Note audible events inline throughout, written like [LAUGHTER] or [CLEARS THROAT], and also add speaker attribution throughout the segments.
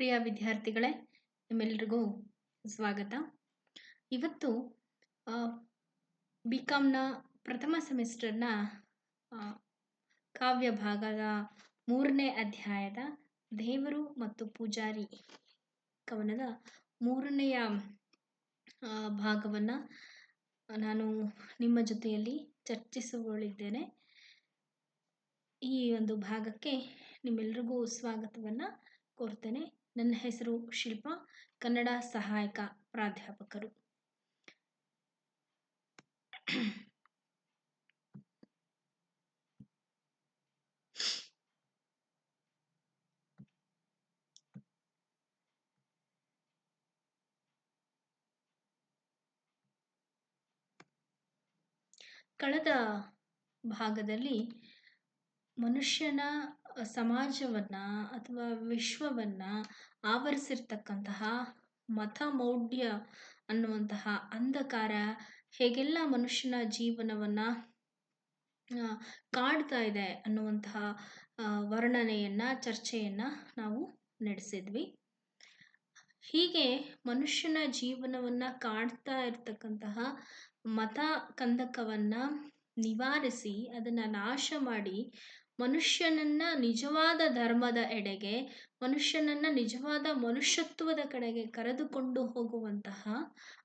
Speaker 1: ಪ್ರಿಯ ವಿದ್ಯಾರ್ಥಿಗಳೇ, ನಿಮ್ಮೆಲ್ರಿಗೂ ಸ್ವಾಗತ. ಇವತ್ತು ಬಿ ಕಾಮ್ನ ಪ್ರಥಮ ಸೆಮಿಸ್ಟರ್ನ ಕಾವ್ಯ ಭಾಗದ ಮೂರನೇ ಅಧ್ಯಾಯದ ದೇವರು ಮತ್ತು ಪೂಜಾರಿ ಕವನದ ಮೂರನೆಯ ಭಾಗವನ್ನ ನಾನು ನಿಮ್ಮ ಜೊತೆಯಲ್ಲಿ ಚರ್ಚಿಸಿಕೊಳ್ಳಿದ್ದೇನೆ ಈ ಒಂದು ಭಾಗಕ್ಕೆ ನಿಮ್ಮೆಲ್ರಿಗೂ ಸ್ವಾಗತವನ್ನು ಕೋರ್ತೇನೆ. ನನ್ನ ಹೆಸರು ಶಿಲ್ಪಾ ಕನ್ನಡ ಸಹಾಯಕ ಪ್ರಾಧ್ಯಾಪಕರು. ಕಳೆದ ಭಾಗದಲ್ಲಿ ಮನುಷ್ಯನ ಸಮಾಜವನ್ನ ಅಥವಾ ವಿಶ್ವವನ್ನ ಆವರಿಸಿರ್ತಕ್ಕಂತಹ ಮತ ಮೌಢ್ಯ ಅನ್ನುವಂತಹ ಅಂಧಕಾರ ಹೇಗೆಲ್ಲ ಮನುಷ್ಯನ ಜೀವನವನ್ನ ಕಾಡ್ತಾ ಇದೆ ಅನ್ನುವಂತಹ ವರ್ಣನೆಯನ್ನ, ಚರ್ಚೆಯನ್ನ ನಾವು ನಡೆಸಿದ್ವಿ. ಹೀಗೆ ಮನುಷ್ಯನ ಜೀವನವನ್ನ ಕಾಡ್ತಾ ಇರ್ತಕ್ಕಂತಹ ಮತ ಕಂದಕವನ್ನ ನಿವಾರಿಸಿ ಅದನ್ನ ನಾಶ ಮಾಡಿ ಮನುಷ್ಯನನ್ನ ನಿಜವಾದ ಧರ್ಮದ ಎಡೆಗೆ, ಮನುಷ್ಯನನ್ನ ನಿಜವಾದ ಮನುಷ್ಯತ್ವದ ಕಡೆಗೆ ಕರೆದುಕೊಂಡು ಹೋಗುವಂತಹ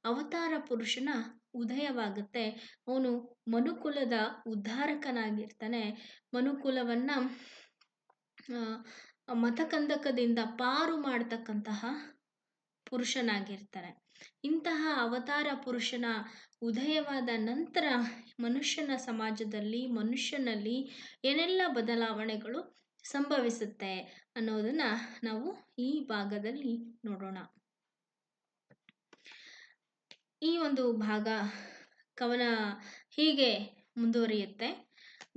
Speaker 1: ಅವತಾರ ಪುರುಷನ ಉದಯವಾಗುತ್ತೆ. ಅವನು ಮನುಕುಲದ ಉದ್ಧಾರಕನಾಗಿರ್ತಾನೆ. ಮನುಕುಲವನ್ನ ಮತಕಂದಕದಿಂದ ಪಾರು ಮಾಡ್ತಕ್ಕಂತಹ ಪುರುಷನಾಗಿರ್ತಾನೆ. ಇಂತಹ ಅವತಾರ ಪುರುಷನ ಉದಯವಾದ ನಂತರ ಮನುಷ್ಯನ ಸಮಾಜದಲ್ಲಿ, ಮನುಷ್ಯನಲ್ಲಿ ಏನೆಲ್ಲ ಬದಲಾವಣೆಗಳು ಸಂಭವಿಸುತ್ತೆ ಅನ್ನೋದನ್ನ ನಾವು ಈ ಭಾಗದಲ್ಲಿ ನೋಡೋಣ. ಈ ಒಂದು ಭಾಗ ಕವನ ಹೀಗೆ ಮುಂದುವರಿಯುತ್ತೆ.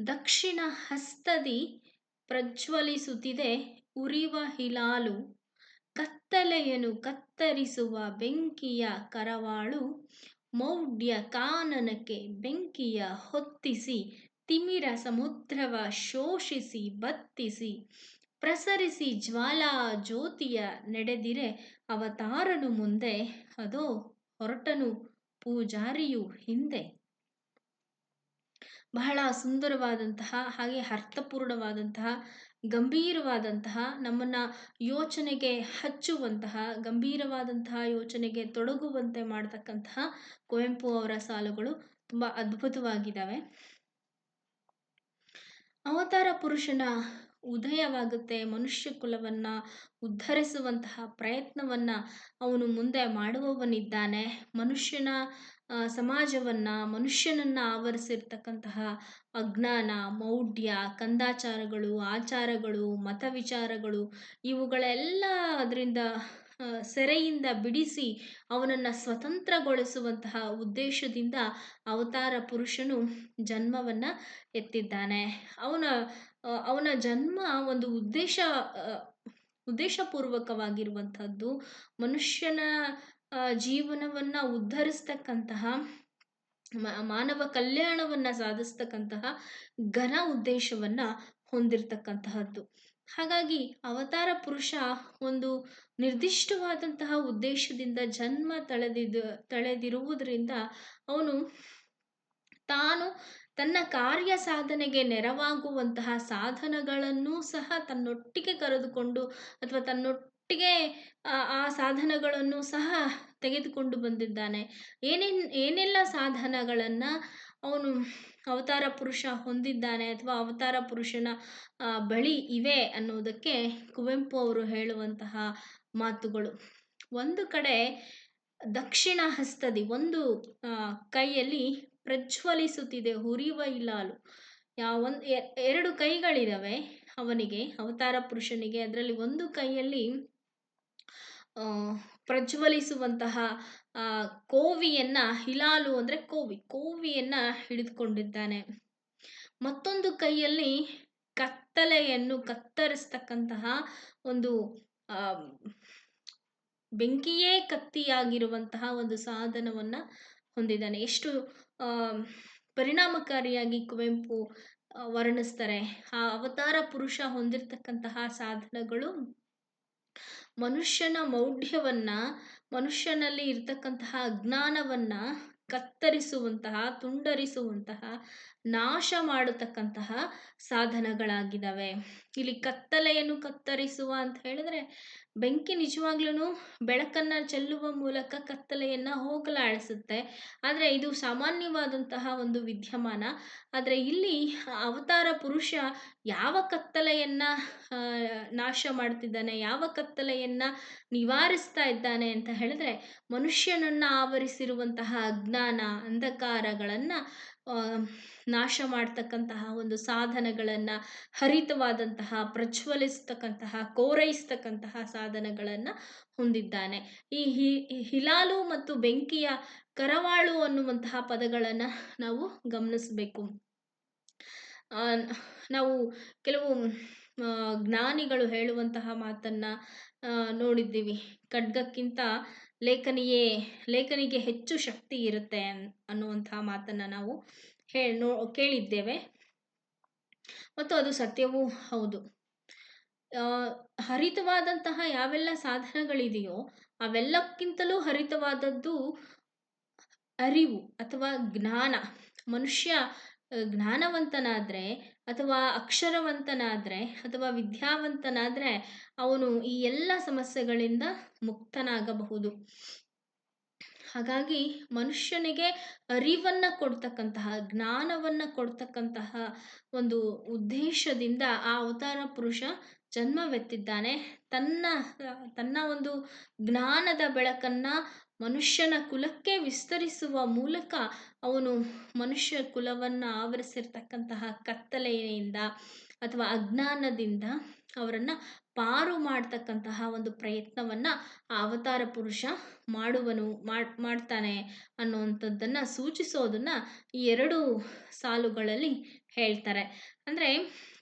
Speaker 1: ದಕ್ಷಿಣ ಹಸ್ತದಿ ಪ್ರಜ್ವಲಿಸುತ್ತಿದೆ ಉರಿವ ಹಿಲಾಲು ಕತ್ತಲೆಯನ್ನು ಕತ್ತರಿಸುವ ಬೆಂಕಿಯ ಕರವಾಳು ಮೌಢ್ಯ ಕಾನನಕ್ಕೆ ಬೆಂಕಿಯ ಹೊತ್ತಿಸಿ, ತಿಮಿರ ಸಮುದ್ರವ ಶೋಷಿಸಿ, ಬತ್ತಿಸಿ, ಪ್ರಸರಿಸಿ ಜ್ವಾಲಾ ಜ್ಯೋತಿಯ ನಡೆದಿರೆ ಅವತಾರನು ಮುಂದೆ, ಅದೋ ಹೊರಟನು ಪೂಜಾರಿಯು ಹಿಂದೆ. ಬಹಳ ಸುಂದರವಾದಂತಹ, ಹಾಗೆ ಅರ್ಥಪೂರ್ಣವಾದಂತಹ ಗಂಭೀರವಾದಂತಹ ನಮ್ಮನ್ನ ಯೋಚನೆಗೆ ಹಚ್ಚುವಂತಹ, ಗಂಭೀರವಾದಂತಹ ಯೋಚನೆಗೆ ತೊಡಗುವಂತೆ ಮಾಡತಕ್ಕಂತಹ ಕುವೆಂಪು ಅವರ ಸಾಲುಗಳು ತುಂಬಾ ಅದ್ಭುತವಾಗಿದ್ದಾವೆ ಅವತಾರ ಪುರುಷನ ಉದಯವಾಗುತ್ತೆ, ಮನುಷ್ಯ ಕುಲವನ್ನ ಉದ್ಧರಿಸುವಂತಹ ಪ್ರಯತ್ನವನ್ನ ಅವನು ಮುಂದೆ ಮಾಡುವವನಿದ್ದಾನೆ. ಮನುಷ್ಯನ ಸಮಾಜವನ್ನ, ಮನುಷ್ಯನನ್ನ ಆವರಿಸಿರ್ತಕ್ಕಂತಹ ಅಜ್ಞಾನ, ಮೌಢ್ಯ, ಕಂದಾಚಾರಗಳು, ಆಚಾರಗಳು ಮತ ವಿಚಾರಗಳು ಇವುಗಳೆಲ್ಲ ಅದರಿಂದ ಸೆರೆಯಿಂದ ಬಿಡಿಸಿ ಅವನನ್ನ ಸ್ವತಂತ್ರಗೊಳಿಸುವಂತಹ ಉದ್ದೇಶದಿಂದ ಅವತಾರ ಪುರುಷನು ಜನ್ಮವನ್ನ ಎತ್ತಿದ್ದಾನೆ. ಅವನ ಅವನ ಜನ್ಮ ಒಂದು ಉದ್ದೇಶ ಉದ್ದೇಶಪೂರ್ವಕವಾಗಿರುವಂಥದ್ದು ಮನುಷ್ಯನ ಜೀವನವನ್ನ ಉದ್ಧರಿಸ್ತಕ್ಕಂತಹ ಮಾನವ ಕಲ್ಯಾಣವನ್ನ ಸಾಧಿಸ್ತಕ್ಕಂತಹ ಘನ ಉದ್ದೇಶವನ್ನ ಹೊಂದಿರತಕ್ಕಂತಹದ್ದು. ಹಾಗಾಗಿ ಅವತಾರ ಪುರುಷ ಒಂದು ನಿರ್ದಿಷ್ಟವಾದಂತಹ ಉದ್ದೇಶದಿಂದ ಜನ್ಮ ತಳೆದಿದ್ದು ತಳೆದಿರುವುದರಿಂದ ಅವನು ತಾನು ತನ್ನ ಕಾರ್ಯ ಸಾಧನೆಗೆ ನೆರವಾಗುವಂತಹ ಸಾಧನಗಳನ್ನು ಸಹ ತನ್ನೊಟ್ಟಿಗೆ ಕರೆದುಕೊಂಡು ಅಥವಾ ತನ್ನೊಟ್ಟಿಗೆ ಆ ಆ ಸಾಧನಗಳನ್ನು ಸಹ ತೆಗೆದುಕೊಂಡು ಬಂದಿದ್ದಾನೆ. ಏನೇನ್, ಏನೆಲ್ಲ ಸಾಧನಗಳನ್ನು ಅವನು ಅವತಾರ ಪುರುಷ ಹೊಂದಿದ್ದಾನೆ ಅಥವಾ ಅವತಾರ ಪುರುಷನ ಬಳಿ ಇವೆ ಅನ್ನೋದಕ್ಕೆ ಕುವೆಂಪು ಅವರು ಹೇಳುವಂತಹ ಮಾತುಗಳು. ಒಂದು ಕಡೆ ದಕ್ಷಿಣ ಹಸ್ತದಿ, ಒಂದು ಕೈಯಲ್ಲಿ ಪ್ರಜ್ವಲಿಸುತ್ತಿದೆ ಹುರಿಯುವ ಇಲಾಲು ಯಾವೊಂದು ಎರಡು ಕೈಗಳಿದಾವೆ ಅವನಿಗೆ, ಅವತಾರ ಪುರುಷನಿಗೆ. ಅದರಲ್ಲಿ ಒಂದು ಕೈಯಲ್ಲಿ ಪ್ರಜ್ವಲಿಸುವಂತಹ ಕೋವಿಯನ್ನ ಹಿಲಾಲು ಅಂದ್ರೆ ಕೋವಿ, ಕೋವಿಯನ್ನ ಹಿಡಿದುಕೊಂಡಿದ್ದಾನೆ. ಮತ್ತೊಂದು ಕೈಯಲ್ಲಿ ಕತ್ತಲೆಯನ್ನು ಕತ್ತರಿಸ್ತಕ್ಕಂತಹ ಒಂದು ಬೆಂಕಿಯೇ ಕತ್ತಿಯಾಗಿರುವಂತಹ ಒಂದು ಸಾಧನವನ್ನ ಹೊಂದಿದ್ದಾನೆ. ಎಷ್ಟು ಪರಿಣಾಮಕಾರಿಯಾಗಿ ಕುವೆಂಪು ವರ್ಣಿಸ್ತಾರೆ. ಆ ಅವತಾರ ಪುರುಷ ಹೊಂದಿರತಕ್ಕಂತಹ ಸಾಧನಗಳು ಮನುಷ್ಯನ ಮೌಢ್ಯವನ್ನ ಮನುಷ್ಯನಲ್ಲಿ ಇರತಕ್ಕಂತಹ ಅಜ್ಞಾನವನ್ನ ಕತ್ತರಿಸುವಂತಹ ತುಂಡರಿಸುವಂತಹ ನಾಶ ಮಾಡತಕ್ಕಂತಹ ಸಾಧನಗಳಾಗಿದ್ದಾವೆ ಇಲ್ಲಿ ಕತ್ತಲೆಯನ್ನು ಕತ್ತರಿಸುವ ಅಂತ ಹೇಳಿದ್ರೆ, ಬೆಂಕಿ ನಿಜವಾಗ್ಲೂ ಬೆಳಕನ್ನು ಚೆಲ್ಲುವ ಮೂಲಕ ಕತ್ತಲೆಯನ್ನು ಹೋಗಲಾಡಿಸುತ್ತೆ. ಆದರೆ ಇದು ಸಾಮಾನ್ಯವಾದಂತಹ ಒಂದು ವಿದ್ಯಮಾನ. ಆದರೆ ಇಲ್ಲಿ ಅವತಾರ ಪುರುಷ ಯಾವ ಕತ್ತಲೆಯನ್ನು ನಾಶ ಮಾಡ್ತಿದ್ದಾನೆ, ಯಾವ ಕತ್ತಲೆಯನ್ನು ನಿವಾರಿಸ್ತಾ ಇದ್ದಾನೆ ಅಂತ ಹೇಳಿದ್ರೆ, ಮನುಷ್ಯನನ್ನು ಆವರಿಸಿರುವಂತಹ ಅಜ್ಞಾನ, ಅಂಧಕಾರಗಳನ್ನು ನಾಶ ಮಾಡ್ತಕ್ಕಂತಹ ಒಂದು ಸಾಧನಗಳನ್ನು ಹರಿತವಾದಂತಹ, ಪ್ರಜ್ವಲಿಸ್ತಕ್ಕಂತಹ, ಕೋರೈಸ್ತಕ್ಕಂತಹ ಸಾಧನಗಳನ್ನು ಹೊಂದಿದ್ದಾನೆ. ಈ ಹಿ, ಹಿಲಾಲು ಮತ್ತು ಬೆಂಕಿಯ ಕರವಾಳು ಅನ್ನುವಂತಹ ಪದಗಳನ್ನು ನಾವು ಗಮನಿಸಬೇಕು. ನಾವು ಕೆಲವು ಜ್ಞಾನಿಗಳು ಹೇಳುವಂತಹ ಮಾತನ್ನು ನೋಡಿದ್ದೀವಿ. ಖಡ್ಗಕ್ಕಿಂತ ಲೇಖನಿಯೇ, ಲೇಖನಿಗೆ ಹೆಚ್ಚು ಶಕ್ತಿ ಇರುತ್ತೆ ಅನ್ನುವಂತಹ ಮಾತನ್ನು ನಾವು ಹೇ, ನೋ, ಕೇಳಿದ್ದೇವೆ. ಮತ್ತು ಅದು ಸತ್ಯವೂ ಹೌದು. ಹರಿತವಾದಂತಹ ಯಾವೆಲ್ಲ ಸಾಧನಗಳಿದೆಯೋ ಅವೆಲ್ಲಕ್ಕಿಂತಲೂ ಹರಿತವಾದದ್ದು ಅರಿವು ಅಥವಾ ಜ್ಞಾನ. ಮನುಷ್ಯ, ಜ್ಞಾನವಂತನಾದರೆ ಅಥವಾ ಅಕ್ಷರವಂತನಾದರೆ ಅಥವಾ ವಿದ್ಯಾವಂತನಾದರೆ ಅವನು ಈ ಎಲ್ಲ ಸಮಸ್ಯೆಗಳಿಂದ ಮುಕ್ತನಾಗಬಹುದು. ಹಾಗಾಗಿ ಮನುಷ್ಯನಿಗೆ ಅರಿವನ್ನು ಕೊಡ್ತಕ್ಕಂತಹ, ಜ್ಞಾನವನ್ನು ಕೊಡ್ತಕ್ಕಂತಹ ಒಂದು ಉದ್ದೇಶದಿಂದ ಆ ಅವತಾರ ಪುರುಷ ಜನ್ಮವೆತ್ತಿದ್ದಾನೆ. ತನ್ನ ತನ್ನ ಒಂದು ಜ್ಞಾನದ ಬೆಳಕನ್ನು ಮನುಷ್ಯನ ಕುಲಕ್ಕೆ ವಿಸ್ತರಿಸುವ ಮೂಲಕ ಅವನು ಮನುಷ್ಯ ಕುಲವನ್ನು ಆವರಿಸಿರ್ತಕ್ಕಂತಹ ಕತ್ತಲೆಯಿಂದ ಅಥವಾ ಅಜ್ಞಾನದಿಂದ ಅವರನ್ನು ಪಾರು ಮಾಡ್ತಕ್ಕಂತಹ ಒಂದು ಪ್ರಯತ್ನವನ್ನು ಆ ಅವತಾರ ಪುರುಷ ಮಾಡುವನು ಮಾಡ್ತಾನೆ ಅನ್ನುವಂಥದ್ದನ್ನು ಸೂಚಿಸೋದನ್ನು ಈ ಎರಡು ಸಾಲುಗಳಲ್ಲಿ ಹೇಳ್ತಾರೆ. ಅಂದರೆ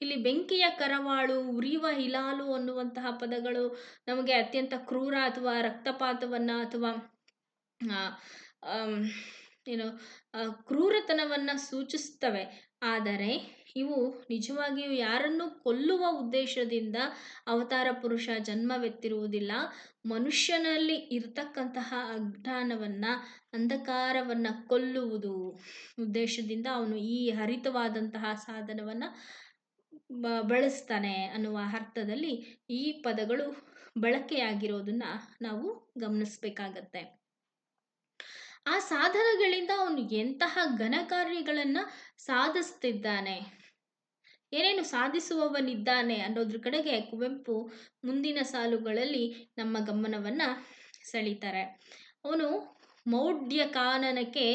Speaker 1: ಇಲ್ಲಿ ಬೆಂಕಿಯ ಕರವಾಳು, ಉರಿಯುವ ಹಿಲಾಲು ಅನ್ನುವಂತಹ ಪದಗಳು ನಮಗೆ ಅತ್ಯಂತ ಕ್ರೂರ ಅಥವಾ ರಕ್ತಪಾತವನ್ನು ಅಥವಾ ಏನು ಕ್ರೂರತನವನ್ನು ಸೂಚಿಸ್ತವೆ ಆದರೆ ಇವು ನಿಜವಾಗಿಯೂ ಯಾರನ್ನು ಕೊಲ್ಲುವ ಉದ್ದೇಶದಿಂದ ಅವತಾರ ಪುರುಷ ಜನ್ಮವೆತ್ತಿರುವುದಿಲ್ಲ. ಮನುಷ್ಯನಲ್ಲಿ ಇರತಕ್ಕಂತಹ ಅಜ್ಞಾನವನ್ನು, ಅಂಧಕಾರವನ್ನು ಕೊಲ್ಲುವುದು ಉದ್ದೇಶದಿಂದ ಅವನು ಈ ಹರಿತವಾದಂತಹ ಸಾಧನವನ್ನು ಬಳಸ್ತಾನೆ ಅನ್ನುವ ಅರ್ಥದಲ್ಲಿ ಈ ಪದಗಳು ಬಳಕೆಯಾಗಿರೋದನ್ನ ನಾವು ಗಮನಿಸ್ಬೇಕಾಗತ್ತೆ. ಆ ಸಾಧನಗಳಿಂದ ಅವನು ಎಂತಹ ಘನಕಾರ್ಯಗಳನ್ನು ಸಾಧಿಸ್ತಿದ್ದಾನೆ? ಏನೇನು ಸಾಧಿಸುವವನಿದ್ದಾನೆ ಅನ್ನೋದ್ರ ಕಡೆಗೆ ಕುವೆಂಪು ಮುಂದಿನ ಸಾಲುಗಳಲ್ಲಿ ನಮ್ಮ ಗಮನವನ್ನು ಸೆಳೀತಾರೆ. ಅವನು ಮೌಢ್ಯ ಕಾನನಕ್ಕೆ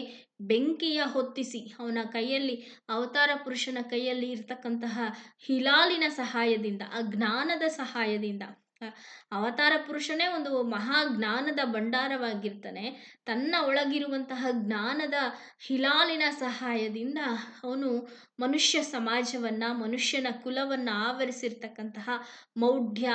Speaker 1: ಬೆಂಕಿಯ ಹೊತ್ತಿಸಿ, ಅವನ ಕೈಯಲ್ಲಿ, ಅವತಾರ ಪುರುಷನ ಕೈಯಲ್ಲಿ ಇರ್ತಕ್ಕಂತಹ ಹಿಲಾಲಿನ ಸಹಾಯದಿಂದ, ಆ ಜ್ಞಾನದ ಸಹಾಯದಿಂದ ಅವತಾರ ಪುರುಷನೇ ಒಂದು ಮಹಾ ಜ್ಞಾನದ ಭಂಡಾರವಾಗಿರ್ತಾನೆ. ತನ್ನ ಒಳಗಿರುವಂತಹ ಜ್ಞಾನದ ಹಿಲಾಲಿನ ಸಹಾಯದಿಂದ ಅವನು ಮನುಷ್ಯ ಸಮಾಜವನ್ನು, ಮನುಷ್ಯನ ಕುಲವನ್ನು ಆವರಿಸಿರ್ತಕ್ಕಂತಹ ಮೌಢ್ಯ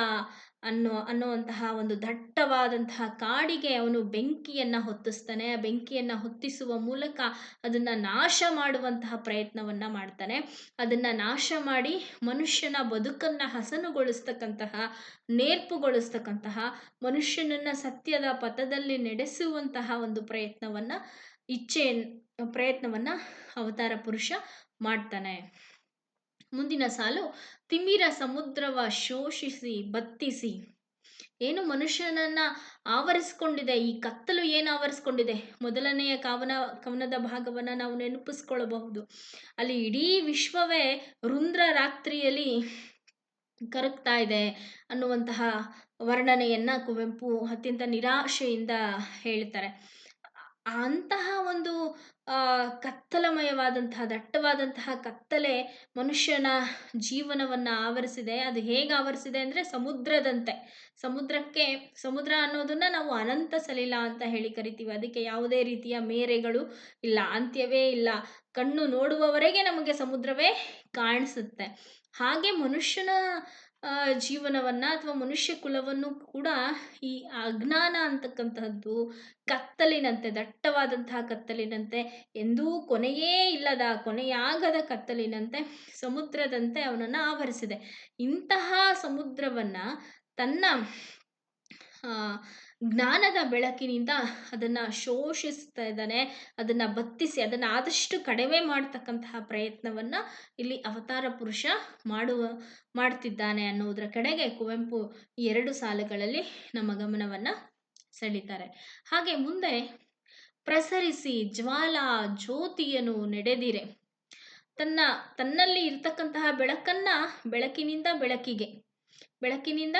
Speaker 1: ಅನ್ನೋ, ಅನ್ನುವಂತಹ ಒಂದು ದಟ್ಟವಾದಂತಹ ಕಾಡಿಗೆ ಅವನು ಬೆಂಕಿಯನ್ನು ಹೊತ್ತಿಸ್ತಾನೆ. ಆ ಬೆಂಕಿಯನ್ನು ಹೊತ್ತಿಸುವ ಮೂಲಕ ಅದನ್ನು ನಾಶ ಮಾಡುವಂತಹ ಪ್ರಯತ್ನವನ್ನು ಮಾಡ್ತಾನೆ. ಅದನ್ನು ನಾಶ ಮಾಡಿ ಮನುಷ್ಯನ ಬದುಕನ್ನು ಹಸನುಗೊಳಿಸ್ತಕ್ಕಂತಹ, ನೇರ್ಪುಗೊಳಿಸ್ತಕ್ಕಂತಹ, ಮನುಷ್ಯನನ್ನು ಸತ್ಯದ ಪಥದಲ್ಲಿ ನಡೆಸುವಂತಹ ಒಂದು ಪ್ರಯತ್ನವನ್ನು ಇಚ್ಛೆ ಪ್ರಯತ್ನವನ್ನು ಅವತಾರ ಪುರುಷ ಮಾಡ್ತಾನೆ. ಮುಂದಿನ ಸಾಲು, ತಿಮಿರ ಸಮುದ್ರವ ಶೋಷಿಸಿ, ಬತ್ತಿಸಿ. ಏನು ಮನುಷ್ಯನನ್ನ ಆವರಿಸ್ಕೊಂಡಿದೆ? ಈ ಕತ್ತಲು ಏನು ಆವರಿಸ್ಕೊಂಡಿದೆ? ಮೊದಲನೆಯ ಕವನ, ಕವನದ ಭಾಗವನ್ನು ನಾವು ನೆನಪಿಸ್ಕೊಳ್ಳಬಹುದು ಅಲ್ಲಿ ಇಡೀ ವಿಶ್ವವೇ ರುಂದ್ರ ರಾತ್ರಿಯಲ್ಲಿ ಕರಗ್ತಾ ಇದೆ ಅನ್ನುವಂತಹ ವರ್ಣನೆಯನ್ನ ಕುವೆಂಪು ಅತ್ಯಂತ ನಿರಾಶೆಯಿಂದ ಹೇಳ್ತಾರೆ. ಅಂತಹ ಒಂದು ಕತ್ತಲಮಯವಾದಂತಹ, ದಟ್ಟವಾದಂತಹ ಕತ್ತಲೆ ಮನುಷ್ಯನ ಜೀವನವನ್ನು ಆವರಿಸಿದೆ. ಅದು ಹೇಗೆ ಆವರಿಸಿದೆ ಅಂದರೆ ಸಮುದ್ರದಂತೆ. ಸಮುದ್ರಕ್ಕೆ, ಸಮುದ್ರ ಅನ್ನೋದನ್ನ ನಾವು ಅನಂತ ಸಲಿಲ ಅಂತ ಹೇಳಿ ಕರಿತೀವಿ. ಅದಕ್ಕೆ ಯಾವುದೇ ರೀತಿಯ ಮೇರೆಗಳು ಇಲ್ಲ, ಅಂತ್ಯವೇ ಇಲ್ಲ. ಕಣ್ಣು ನೋಡುವವರೆಗೆ ನಮಗೆ ಸಮುದ್ರವೇ ಕಾಣಿಸುತ್ತೆ. ಹಾಗೆ ಮನುಷ್ಯನ ಜೀವನವನ್ನು ಅಥವಾ ಮನುಷ್ಯ ಕುಲವನ್ನು ಕೂಡ ಈ ಅಜ್ಞಾನ ಅಂತಕ್ಕಂತಹದ್ದು ಕತ್ತಲಿನಂತೆ, ದಟ್ಟವಾದಂತಹ ಕತ್ತಲಿನಂತೆ, ಎಂದೂ ಕೊನೆಯೇ ಇಲ್ಲದ, ಕೊನೆಯಾಗದ ಕತ್ತಲಿನಂತೆ ಸಮುದ್ರದಂತೆ ಅವನನ್ನು ಆವರಿಸಿದೆ. ಇಂತಹ ಸಮುದ್ರವನ್ನು ತನ್ನ ಜ್ಞಾನದ ಬೆಳಕಿನಿಂದ ಅದನ್ನು ಶೋಷಿಸ್ತಾ ಇದ್ದಾನೆ, ಅದನ್ನು ಬತ್ತಿಸಿ, ಅದನ್ನು ಆದಷ್ಟು ಕಡಿಮೆ ಮಾಡ್ತಕ್ಕಂತಹ ಪ್ರಯತ್ನವನ್ನು ಇಲ್ಲಿ ಅವತಾರ ಪುರುಷ ಮಾಡುವ, ಮಾಡ್ತಿದ್ದಾನೆ ಅನ್ನೋದರ ಕಡೆಗೆ ಕುವೆಂಪು ಈ ಎರಡು ಸಾಲುಗಳಲ್ಲಿ ನಮ್ಮ ಗಮನವನ್ನು ಸೆಳೀತಾರೆ. ಹಾಗೆ ಮುಂದೆ ಪ್ರಸರಿಸಿ ಜ್ವಾಲಾ ಜ್ಯೋತಿಯನ್ನು ನಡೆದಿರೆ. ತನ್ನ, ತನ್ನಲ್ಲಿ ಇರ್ತಕ್ಕಂತಹ ಬೆಳಕನ್ನ ಬೆಳಕಿನಿಂದ ಬೆಳಕಿಗೆ, ಬೆಳಕಿನಿಂದ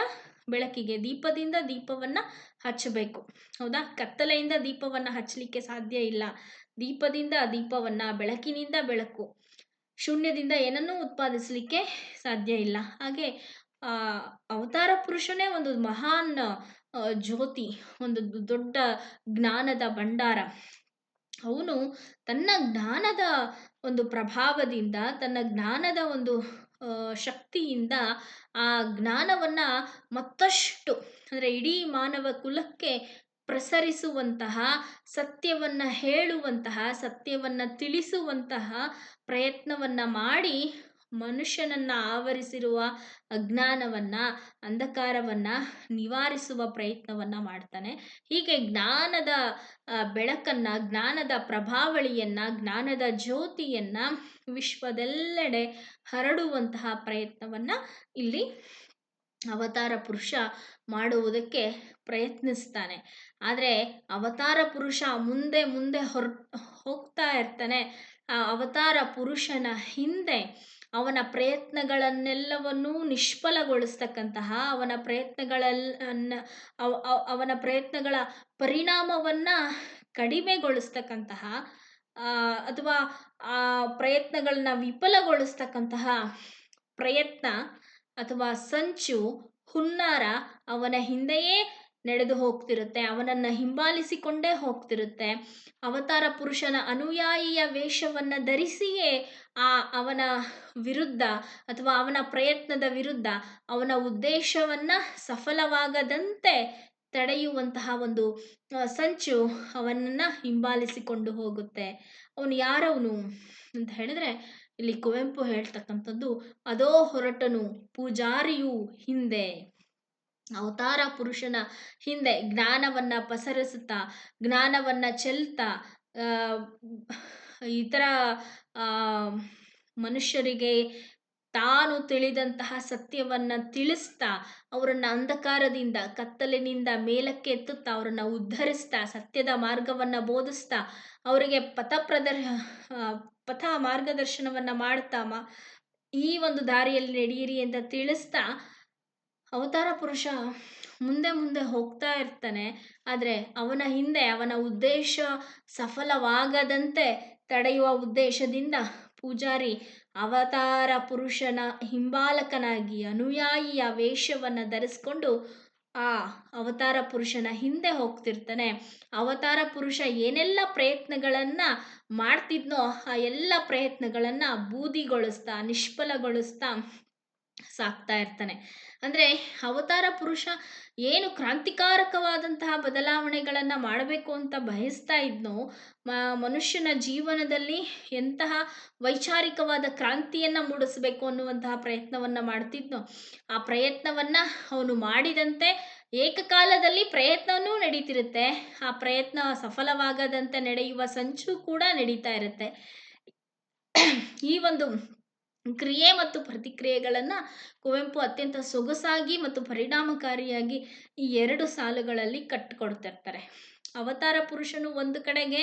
Speaker 1: ಬೆಳಕಿಗೆ ದೀಪದಿಂದ ದೀಪವನ್ನು ಹಚ್ಚಬೇಕು. ಹೌದಾ? ಕತ್ತಲೆಯಿಂದ ದೀಪವನ್ನು ಹಚ್ಚಲಿಕ್ಕೆ ಸಾಧ್ಯ ಇಲ್ಲ. ದೀಪದಿಂದ ದೀಪವನ್ನು ಬೆಳಕಿನಿಂದ ಬೆಳಕು ಶೂನ್ಯದಿಂದ ಏನನ್ನೂ ಉತ್ಪಾದಿಸಲಿಕ್ಕೆ ಸಾಧ್ಯ ಇಲ್ಲ. ಹಾಗೆ ಆ, ಅವತಾರ ಪುರುಷನೇ ಒಂದು ಮಹಾನ್ ಜ್ಯೋತಿ ಒಂದು ದೊಡ್ಡ ಜ್ಞಾನದ ಭಂಡಾರ. ಅವನು ತನ್ನ ಜ್ಞಾನದ ಒಂದು ಪ್ರಭಾವದಿಂದ ತನ್ನ ಜ್ಞಾನದ ಒಂದು ಶಕ್ತಿಯಿಂದ ಆ ಜ್ಞಾನವನ್ನು ಮತ್ತಷ್ಟು, ಅಂದರೆ ಇಡೀ ಮಾನವ ಕುಲಕ್ಕೆ ಪ್ರಸರಿಸುವಂತಹ, ಸತ್ಯವನ್ನು ಹೇಳುವಂತಹ, ಸತ್ಯವನ್ನು ತಿಳಿಸುವಂತಹ ಪ್ರಯತ್ನವನ್ನು ಮಾಡಿ ಮನುಷ್ಯನನ್ನು ಆವರಿಸಿರುವ ಅಜ್ಞಾನವನ್ನ, ಅಂಧಕಾರವನ್ನು ನಿವಾರಿಸುವ ಪ್ರಯತ್ನವನ್ನು ಮಾಡ್ತಾನೆ. ಹೀಗೆ ಜ್ಞಾನದ ಬೆಳಕನ್ನ, ಜ್ಞಾನದ ಪ್ರಭಾವಳಿಯನ್ನು, ಜ್ಞಾನದ ಜ್ಯೋತಿಯನ್ನ ವಿಶ್ವದೆಲ್ಲೆಡೆ ಹರಡುವಂತಹ ಪ್ರಯತ್ನವನ್ನು ಇಲ್ಲಿ ಅವತಾರ ಪುರುಷ ಮಾಡುವುದಕ್ಕೆ ಪ್ರಯತ್ನಿಸ್ತಾನೆ. ಆದರೆ ಅವತಾರ ಪುರುಷ ಮುಂದೆ ಮುಂದೆ ಹೊರ, ಹೋಗ್ತಾ ಇರ್ತಾನೆ. ಆ ಅವತಾರ ಪುರುಷನ ಹಿಂದೆ ಅವನ ಪ್ರಯತ್ನಗಳನ್ನೆಲ್ಲವನ್ನೂ ನಿಷ್ಫಲಗೊಳಿಸ್ತಕ್ಕಂತಹ ಅವನ ಪ್ರಯತ್ನಗಳನ್ನ ಅವ- ಅವ- ಅವನ ಪ್ರಯತ್ನಗಳ ಪರಿಣಾಮವನ್ನು ಕಡಿಮೆಗೊಳಿಸ್ತಕ್ಕಂತಹ ಅಥವಾ ಆ ಪ್ರಯತ್ನಗಳನ್ನ ವಿಫಲಗೊಳಿಸ್ತಕ್ಕಂತಹ ಪ್ರಯತ್ನ ಅಥವಾ ಸಂಚು ಹುನ್ನಾರ ಅವನ ಹಿಂದೆಯೇ ನಡೆದು ಹೋಗ್ತಿರುತ್ತೆ, ಅವನನ್ನು ಹಿಂಬಾಲಿಸಿಕೊಂಡೇ ಹೋಗ್ತಿರುತ್ತೆ. ಅವತಾರ ಪುರುಷನ ಅನುಯಾಯಿಯ ವೇಷವನ್ನು ಧರಿಸಿಯೇ ಆ ಅವನ ವಿರುದ್ಧ ಅಥವಾ ಅವನ ಪ್ರಯತ್ನದ ವಿರುದ್ಧ ಅವನ ಉದ್ದೇಶವನ್ನು ಸಫಲವಾಗದಂತೆ ತಡೆಯುವಂತಹ ಒಂದು ಸಂಚು ಅವನನ್ನು ಹಿಂಬಾಲಿಸಿಕೊಂಡು ಹೋಗುತ್ತೆ. ಅವನು ಯಾರವನು ಅಂತ ಹೇಳಿದ್ರೆ, ಇಲ್ಲಿ ಕುವೆಂಪು ಹೇಳ್ತಕ್ಕಂಥದ್ದು, ಅದೋ ಹೊರಟನು ಪೂಜಾರಿಯು ಹಿಂದೆ. ಅವತಾರ ಪುರುಷನ ಹಿಂದೆ ಜ್ಞಾನವನ್ನ ಪಸರಿಸುತ್ತಾ, ಜ್ಞಾನವನ್ನ ಚೆಲ್ತಾ ಇತರ ಮನುಷ್ಯರಿಗೆ ತಾನು ತಿಳಿದಂತಹ ಸತ್ಯವನ್ನ ತಿಳಿಸ್ತಾ, ಅವರನ್ನ ಅಂಧಕಾರದಿಂದ, ಕತ್ತಲಿನಿಂದ ಮೇಲಕ್ಕೆ ಎತ್ತುತ್ತಾ, ಅವರನ್ನ ಉದ್ಧರಿಸ್ತಾ, ಸತ್ಯದ ಮಾರ್ಗವನ್ನ ಬೋಧಿಸ್ತಾ, ಅವರಿಗೆ ಪಥ ಪ್ರದರ್ ಪಥ ಮಾರ್ಗದರ್ಶನವನ್ನ ಮಾಡ್ತಾ, ಮ, ಈ ಒಂದು ದಾರಿಯಲ್ಲಿ ನಡೆಯಿರಿ ಅಂತ ತಿಳಿಸ್ತಾ ಅವತಾರ ಪುರುಷ ಮುಂದೆ ಮುಂದೆ ಹೋಗ್ತಾ ಇರ್ತಾನೆ, ಆದರೆ ಅವನ ಹಿಂದೆ ಅವನ ಉದ್ದೇಶ ಸಫಲವಾಗದಂತೆ ತಡೆಯುವ ಉದ್ದೇಶದಿಂದ ಪೂಜಾರಿ ಅವತಾರ ಪುರುಷನ ಹಿಂಬಾಲಕನಾಗಿ ಅನುಯಾಯಿಯ ವೇಷವನ್ನು ಧರಿಸ್ಕೊಂಡು ಆ ಅವತಾರ ಪುರುಷನ ಹಿಂದೆ ಹೋಗ್ತಿರ್ತಾನೆ. ಅವತಾರ ಪುರುಷ ಏನೆಲ್ಲ ಪ್ರಯತ್ನಗಳನ್ನು ಮಾಡ್ತಿದ್ನೋ ಆ ಎಲ್ಲ ಪ್ರಯತ್ನಗಳನ್ನು ಬೂದಿಗೊಳಿಸ್ತಾ, ನಿಷ್ಫಲಗೊಳಿಸ್ತಾ ಸಾಕ್ತಾ ಇರ್ತಾನೆ. ಅಂದರೆ ಅವತಾರ ಪುರುಷ ಏನು ಕ್ರಾಂತಿಕಾರಕವಾದಂತಹ ಬದಲಾವಣೆಗಳನ್ನು ಮಾಡಬೇಕು ಅಂತ ಬಯಸ್ತಾ ಇದ್ನೋ ಮನುಷ್ಯನ ಜೀವನದಲ್ಲಿ ಎಂತಹ ವೈಚಾರಿಕವಾದ ಕ್ರಾಂತಿಯನ್ನು ಮೂಡಿಸಬೇಕು ಅನ್ನುವಂತಹ ಪ್ರಯತ್ನವನ್ನು ಮಾಡ್ತಿದ್ನೋ, ಆ ಪ್ರಯತ್ನವನ್ನು ಅವನು ಮಾಡಿದಂತೆ ಏಕಕಾಲದಲ್ಲಿ ಪ್ರಯತ್ನವೂ ನಡೀತಿರುತ್ತೆ. ಆ ಪ್ರಯತ್ನ ಸಫಲವಾಗದಂತೆ ನಡೆಯುವ ಸಂಚು ಕೂಡ ನಡೀತಾ ಇರುತ್ತೆ. ಈ ಒಂದು ಕ್ರಿಯೆ ಮತ್ತು ಪ್ರತಿಕ್ರಿಯೆಗಳನ್ನು ಕುವೆಂಪು ಅತ್ಯಂತ ಸೊಗಸಾಗಿ ಮತ್ತು ಪರಿಣಾಮಕಾರಿಯಾಗಿ ಈ ಎರಡು ಸಾಲುಗಳಲ್ಲಿ ಕಟ್ಟಿಕೊಡ್ತಿರ್ತಾರೆ ಅವತಾರ ಪುರುಷನು ಒಂದು ಕಡೆಗೆ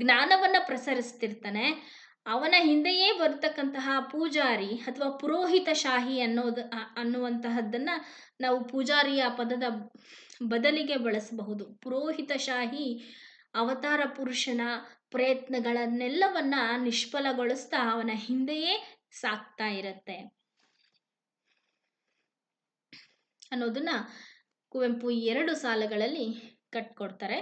Speaker 1: ಜ್ಞಾನವನ್ನು ಪ್ರಸರಿಸ್ತಿರ್ತಾನೆ. ಅವನ ಹಿಂದೆಯೇ ಬರ್ತಕ್ಕಂತಹ ಪೂಜಾರಿ ಅಥವಾ ಪುರೋಹಿತ ಶಾಹಿ ಅನ್ನೋದು ಅನ್ನುವಂತಹದ್ದನ್ನು ನಾವು ಪೂಜಾರಿಯ ಪದದ ಬದಲಿಗೆ ಬಳಸಬಹುದು. ಪುರೋಹಿತ ಶಾಹಿ ಅವತಾರ ಪುರುಷನ ಪ್ರಯತ್ನಗಳನ್ನೆಲ್ಲವನ್ನ ನಿಷ್ಫಲಗೊಳಿಸ್ತಾ ಅವನ ಹಿಂದೆಯೇ ಸಾಕ್ತಾ ಇರತ್ತೆ. ಅನ್ನೋದನ್ನ ಕುವೆಂಪು ಎರಡು ಸಾಲುಗಳಲ್ಲಿ ಕಟ್ಕೊಡ್ತಾರೆ.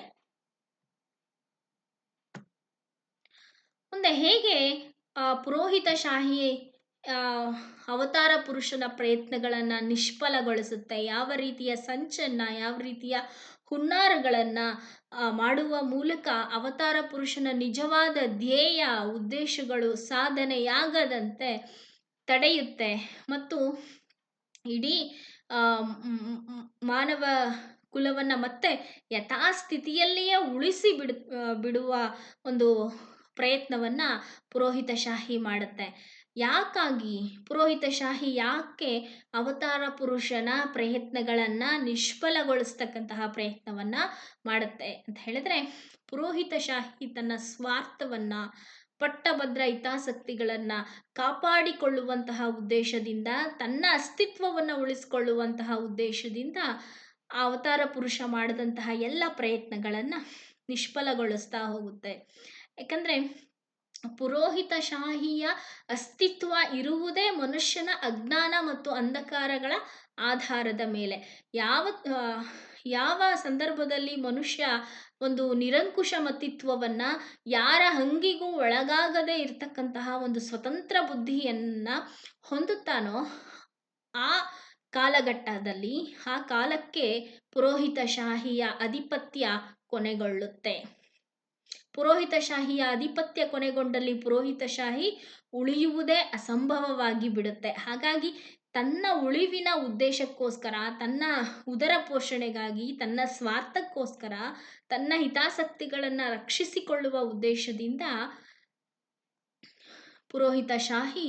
Speaker 1: ಮುಂದೆ ಹೇಗೆ ಪುರೋಹಿತ ಶಾಹಿ ಅವತಾರ ಪುರುಷನ ಪ್ರಯತ್ನಗಳನ್ನು ನಿಷ್ಫಲಗೊಳಿಸುತ್ತೆ? ಯಾವ ರೀತಿಯ ಸಂಚನ್ನು, ಯಾವ ರೀತಿಯ ಹುನ್ನಾರಗಳನ್ನು ಮಾಡುವ ಮೂಲಕ ಅವತಾರ ಪುರುಷನ ನಿಜವಾದ ಧ್ಯೇಯ, ಉದ್ದೇಶಗಳು, ಸಾಧನೆಯಾಗದಂತೆ ತಡೆಯುತ್ತೆ. ಮತ್ತು ಇಡೀ ಮಾನವ ಕುಲವನ್ನು ಮತ್ತೆ ಯಥಾಸ್ಥಿತಿಯಲ್ಲಿಯೇ ಉಳಿಸಿ ಬಿಡು ಬಿಡುವ ಒಂದು ಪ್ರಯತ್ನವನ್ನು ಪುರೋಹಿತಶಾಹಿ ಮಾಡುತ್ತೆ. ಯಾಕಾಗಿ? ಪುರೋಹಿತಶಾಹಿ ಯಾಕೆ ಅವತಾರ ಪುರುಷನ ಪ್ರಯತ್ನಗಳನ್ನು ನಿಷ್ಫಲಗೊಳಿಸ್ತಕ್ಕಂತಹ ಪ್ರಯತ್ನವನ್ನು ಮಾಡುತ್ತೆ ಅಂತ ಹೇಳಿದ್ರೆ, ಪುರೋಹಿತಶಾಹಿ ತನ್ನ ಸ್ವಾರ್ಥವನ್ನು, ಪಟ್ಟಭದ್ರ ಹಿತಾಸಕ್ತಿಗಳನ್ನು ಕಾಪಾಡಿಕೊಳ್ಳುವಂತಹ ಉದ್ದೇಶದಿಂದ, ತನ್ನ ಅಸ್ತಿತ್ವವನ್ನು ಉಳಿಸಿಕೊಳ್ಳುವಂತಹ ಉದ್ದೇಶದಿಂದ ಅವತಾರ ಪುರುಷ ಮಾಡಿದಂತಹ ಎಲ್ಲ ಪ್ರಯತ್ನಗಳನ್ನು ನಿಷ್ಫಲಗೊಳಿಸ್ತಾ ಹೋಗುತ್ತೆ. ಯಾಕಂದರೆ ಪುರೋಹಿತಶಾಹಿಯ ಅಸ್ತಿತ್ವ ಇರುವುದೇ ಮನುಷ್ಯನ ಅಜ್ಞಾನ ಮತ್ತು ಅಂಧಕಾರಗಳ ಆಧಾರದ ಮೇಲೆ. ಯಾವ ಯಾವ ಸಂದರ್ಭದಲ್ಲಿ ಮನುಷ್ಯ ಒಂದು ನಿರಂಕುಶ ಮತಿತ್ವವನ್ನು ಯಾರ ಹಂಗಿಗೂ ಒಳಗಾಗದೇ ಇರತಕ್ಕಂತಹ ಒಂದು ಸ್ವತಂತ್ರ ಬುದ್ಧಿಯನ್ನು ಹೊಂದುತ್ತಾನೋ ಆ ಕಾಲಘಟ್ಟದಲ್ಲಿ ಆ ಕಾಲಕ್ಕೆ ಪುರೋಹಿತಶಾಹಿಯ ಅಧಿಪತ್ಯ ಕೊನೆಗೊಳ್ಳುತ್ತೆ. ಪುರೋಹಿತಶಾಹಿಯ ಆಧಿಪತ್ಯ ಕೊನೆಗೊಂಡಲ್ಲಿ ಪುರೋಹಿತಶಾಹಿ ಉಳಿಯುವುದೇ ಅಸಂಭವವಾಗಿ ಬಿಡುತ್ತೆ. ಹಾಗಾಗಿ ತನ್ನ ಉಳಿವಿನ ಉದ್ದೇಶಕ್ಕೋಸ್ಕರ, ತನ್ನ ಉದರ ಪೋಷಣೆಗಾಗಿ, ತನ್ನ ಸ್ವಾರ್ಥಕ್ಕೋಸ್ಕರ, ತನ್ನ ಹಿತಾಸಕ್ತಿಗಳನ್ನು ರಕ್ಷಿಸಿಕೊಳ್ಳುವ ಉದ್ದೇಶದಿಂದ ಪುರೋಹಿತಶಾಹಿ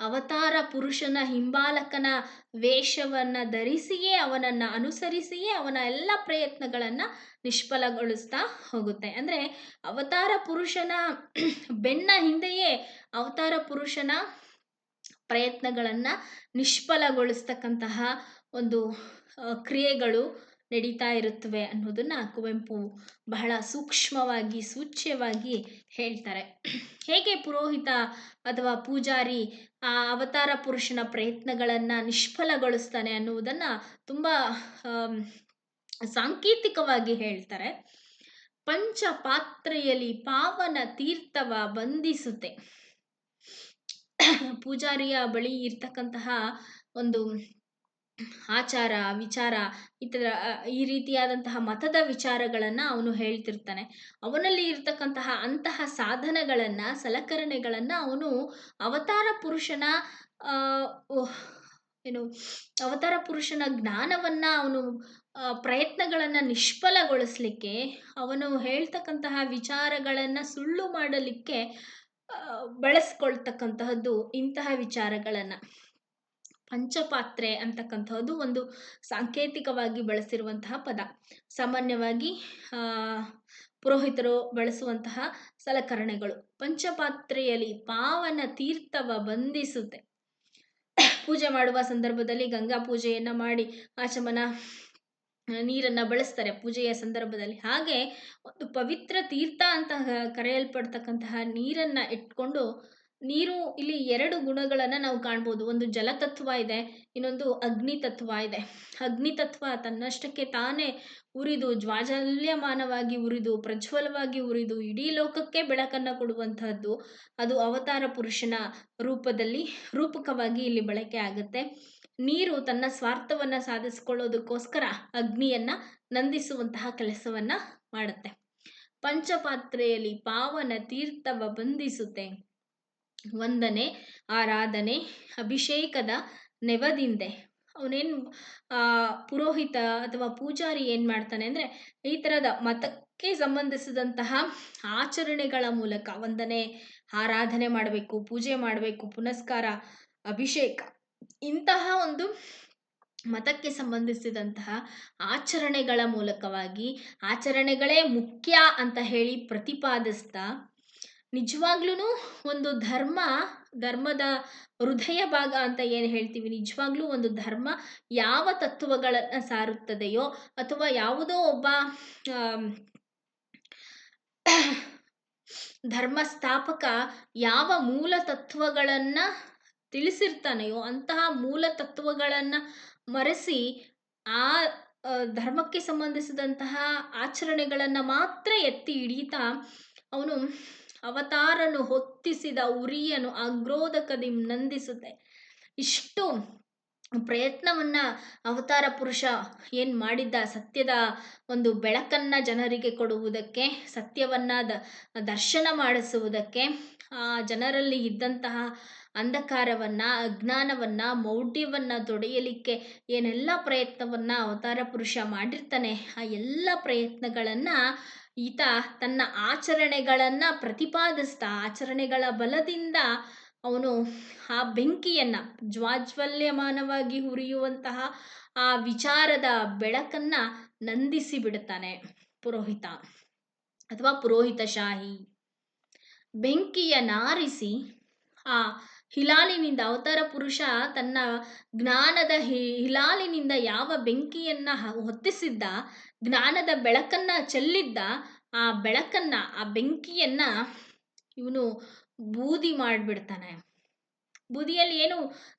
Speaker 1: ಅವತಾರ ಪುರುಷನ ಹಿಂಬಾಲಕನ ವೇಷವನ್ನು ಧರಿಸಿಯೇ ಅವನನ್ನು ಅನುಸರಿಸಿಯೇ ಅವನ ಎಲ್ಲ ಪ್ರಯತ್ನಗಳನ್ನು ನಿಷ್ಫಲಗೊಳಿಸ್ತಾ ಹೋಗುತ್ತೆ. ಅಂದರೆ ಅವತಾರ ಪುರುಷನ [CLEARS THROAT] ಬೆನ್ನ ಹಿಂದೆಯೇ ಅವತಾರ ಪುರುಷನ ಪ್ರಯತ್ನಗಳನ್ನು ನಿಷ್ಫಲಗೊಳಿಸ್ತಕ್ಕಂತಹ ಒಂದು ಕ್ರಿಯೆಗಳು ನಡೀತಾ ಇರುತ್ತವೆ ಅನ್ನೋದನ್ನು ಕುವೆಂಪು ಬಹಳ ಸೂಕ್ಷ್ಮವಾಗಿ, ಸೂಚ್ಯವಾಗಿ ಹೇಳ್ತಾರೆ. [CLEARS THROAT] ಹೇಗೆ ಪುರೋಹಿತ ಅಥವಾ ಪೂಜಾರಿ ಆ ಅವತಾರ ಪುರುಷನ ಪ್ರಯತ್ನಗಳನ್ನು ನಿಷ್ಫಲಗೊಳಿಸ್ತಾನೆ ಅನ್ನುವುದನ್ನು ತುಂಬ ಸಾಂಕೇತಿಕವಾಗಿ ಹೇಳ್ತಾರೆ. ಪಂಚಪಾತ್ರೆಯಲ್ಲಿ ಪಾವನ ತೀರ್ಥವ ಬಂಧಿಸುತ್ತೆ. ಪೂಜಾರಿಯ ಬಳಿ ಇರ್ತಕ್ಕಂತಹ ಒಂದು ಆಚಾರ, ವಿಚಾರ ಇತರ ಈ ರೀತಿಯಾದಂತಹ ಮತದ ವಿಚಾರಗಳನ್ನು ಅವನು ಹೇಳ್ತಿರ್ತಾನೆ. ಅವನಲ್ಲಿ ಇರತಕ್ಕಂತಹ ಅಂತಹ ಸಾಧನಗಳನ್ನು, ಸಲಕರಣೆಗಳನ್ನು ಅವನು ಅವತಾರ ಪುರುಷನ ಏನು, ಅವತಾರ ಪುರುಷನ ಜ್ಞಾನವನ್ನು ಅವನು ಪ್ರಯತ್ನಗಳನ್ನು ನಿಷ್ಫಲಗೊಳಿಸ್ಲಿಕ್ಕೆ, ಅವನು ಹೇಳ್ತಕ್ಕಂತಹ ವಿಚಾರಗಳನ್ನು ಸುಳ್ಳು ಮಾಡಲಿಕ್ಕೆ ಬಳಸ್ಕೊಳ್ತಕ್ಕಂತಹದ್ದು ಇಂತಹ ವಿಚಾರಗಳನ್ನು. ಪಂಚಪಾತ್ರೆ ಅಂತಕ್ಕಂಥದ್ದು ಒಂದು ಸಾಂಕೇತಿಕವಾಗಿ ಬಳಸಿರುವಂತಹ ಪದ. ಸಾಮಾನ್ಯವಾಗಿ ಪುರೋಹಿತರು ಬಳಸುವಂತಹ ಸಲಕರಣೆಗಳು. ಪಂಚಪಾತ್ರೆಯಲ್ಲಿ ಪಾವನ ತೀರ್ಥವ ಬಂಧಿಸುತ್ತೆ. ಪೂಜೆ ಮಾಡುವ ಸಂದರ್ಭದಲ್ಲಿ ಗಂಗಾ ಪೂಜೆಯನ್ನು ಮಾಡಿ ಆಚಮನ ನೀರನ್ನು ಬಳಸ್ತಾರೆ ಪೂಜೆಯ ಸಂದರ್ಭದಲ್ಲಿ. ಹಾಗೆ ಒಂದು ಪವಿತ್ರ ತೀರ್ಥ ಅಂತ ಕರೆಯಲ್ಪಡ್ತಕ್ಕಂತಹ ನೀರನ್ನು ಇಟ್ಕೊಂಡು ನೀರು ಇಲ್ಲಿ ಎರಡು ಗುಣಗಳನ್ನು ನಾವು ಕಾಣ್ಬೋದು. ಒಂದು ಜಲತತ್ವ ಇದೆ, ಇನ್ನೊಂದು ಅಗ್ನಿ ತತ್ವ ಇದೆ. ಅಗ್ನಿ ತತ್ವ ತನ್ನಷ್ಟಕ್ಕೆ ತಾನೇ ಉರಿದು, ಜ್ವಾಜಲ್ಯಮಾನವಾಗಿ ಉರಿದು, ಪ್ರಜ್ವಲವಾಗಿ ಉರಿದು, ಇಡೀ ಲೋಕಕ್ಕೆ ಬೆಳಕನ್ನು ಕೊಡುವಂತಹದ್ದು ಅದು ಅವತಾರ ಪುರುಷನ ರೂಪದಲ್ಲಿ ರೂಪಕವಾಗಿ ಇಲ್ಲಿ ಬಳಕೆ ಆಗುತ್ತೆ. ನೀರು ತನ್ನ ಸ್ವಾರ್ಥವನ್ನು ಸಾಧಿಸಿಕೊಳ್ಳೋದಕ್ಕೋಸ್ಕರ ಅಗ್ನಿಯನ್ನು ನಂದಿಸುವಂತಹ ಕೆಲಸವನ್ನು ಮಾಡುತ್ತೆ. ಪಂಚಪಾತ್ರೆಯಲ್ಲಿ ಪಾವನ ತೀರ್ಥವ ಬಂಧಿಸುತ್ತೆ. ವಂದನೆ, ಆರಾಧನೆ, ಅಭಿಷೇಕದ ನೆವದಿಂದೆ. ಅವನೇನು ಪುರೋಹಿತ ಅಥವಾ ಪೂಜಾರಿ ಏನು ಮಾಡ್ತಾನೆ ಅಂದರೆ ಈ ಥರದ ಮತಕ್ಕೆ ಸಂಬಂಧಿಸಿದಂತಹ ಆಚರಣೆಗಳ ಮೂಲಕ ವಂದನೆ, ಆರಾಧನೆ ಮಾಡಬೇಕು, ಪೂಜೆ ಮಾಡಬೇಕು, ಪುನಸ್ಕಾರ, ಅಭಿಷೇಕ ಇಂತಹ ಒಂದು ಮತಕ್ಕೆ ಸಂಬಂಧಿಸಿದಂತಹ ಆಚರಣೆಗಳ ಮೂಲಕವಾಗಿ, ಆಚರಣೆಗಳೇ ಮುಖ್ಯ ಅಂತ ಹೇಳಿ ಪ್ರತಿಪಾದಿಸ್ತಾ ನಿಜವಾಗ್ಲೂ ಒಂದು ಧರ್ಮ, ಧರ್ಮದ ಹೃದಯ ಭಾಗ ಅಂತ ಏನು ಹೇಳ್ತೀವಿ? ನಿಜವಾಗ್ಲೂ ಒಂದು ಧರ್ಮ ಯಾವ ತತ್ವಗಳನ್ನು ಸಾರುತ್ತದೆಯೋ ಅಥವಾ ಯಾವುದೋ ಒಬ್ಬ ಧರ್ಮ ಸ್ಥಾಪಕ ಯಾವ ಮೂಲ ತತ್ವಗಳನ್ನು ತಿಳಿಸಿರ್ತಾನೆಯೋ ಅಂತಹ ಮೂಲ ತತ್ವಗಳನ್ನು ಮರೆಸಿ ಆ, ಧರ್ಮಕ್ಕೆ ಸಂಬಂಧಿಸಿದಂತಹ ಆಚರಣೆಗಳನ್ನು ಮಾತ್ರ ಎತ್ತಿ ಹಿಡಿತಾ ಅವನು ಅವತಾರನು ಹೊತ್ತಿಸಿದ ಉರಿಯನು ಅಗ್ರೋಧಕದಿ ನಂದಿಸುತ್ತೆ. ಇಷ್ಟು ಪ್ರಯತ್ನವನ್ನ ಅವತಾರ ಪುರುಷ ಏನು ಮಾಡಿದ್ದ? ಸತ್ಯದ ಒಂದು ಬೆಳಕನ್ನ ಜನರಿಗೆ ಕೊಡುವುದಕ್ಕೆ, ಸತ್ಯವನ್ನ ದರ್ಶನ ಮಾಡಿಸುವುದಕ್ಕೆ, ಆ ಜನರಲ್ಲಿ ಇದ್ದಂತಹ ಅಂಧಕಾರವನ್ನ, ಅಜ್ಞಾನವನ್ನ, ಮೌಢ್ಯವನ್ನ ತೊಡೆಯಲಿಕ್ಕೆ ಏನೆಲ್ಲ ಪ್ರಯತ್ನವನ್ನ ಅವತಾರ ಪುರುಷ ಮಾಡಿರ್ತಾನೆ, ಆ ಎಲ್ಲ ಪ್ರಯತ್ನಗಳನ್ನ ಈತ ತನ್ನ ಆಚರಣೆಗಳನ್ನು ಪ್ರತಿಪಾದಿಸ್ತಾ, ಆಚರಣೆಗಳ ಬಲದಿಂದ ಅವನು ಆ ಬೆಂಕಿಯನ್ನ ಜ್ವಾಜ್ವಲ್ಯಮಾನವಾಗಿ ಉರಿಯುವಂತಹ ಆ ವಿಚಾರದ ಬೆಳಕನ್ನ ನಂದಿಸಿ ಬಿಡುತ್ತಾನೆ ಪುರೋಹಿತ ಅಥವಾ ಪುರೋಹಿತಶಾಹಿ. ಬೆಂಕಿಯ ನಾರಿಸಿ ಆ ಹಿಲಾಲಿನಿಂದ ಅವತಾರ ಪುರುಷ ತನ್ನ ಜ್ಞಾನದ ಹಿ- ಹಿಲಾಲಿನಿಂದ ಯಾವ ಬೆಂಕಿಯನ್ನ ಹೊತ್ತಿಸಿದ್ದ ಜ್ಞಾನದ ಬೆಳಕನ್ನ ಚೆಲ್ಲಿದ್ದ ಆ ಬೆಳಕನ್ನ, ಆ ಬೆಂಕಿಯನ್ನ ಇವನು ಬೂದಿ ಮಾಡಿಬಿಡ್ತಾನೆ. ಬೂದಿಯಲ್ಲಿ ಏನು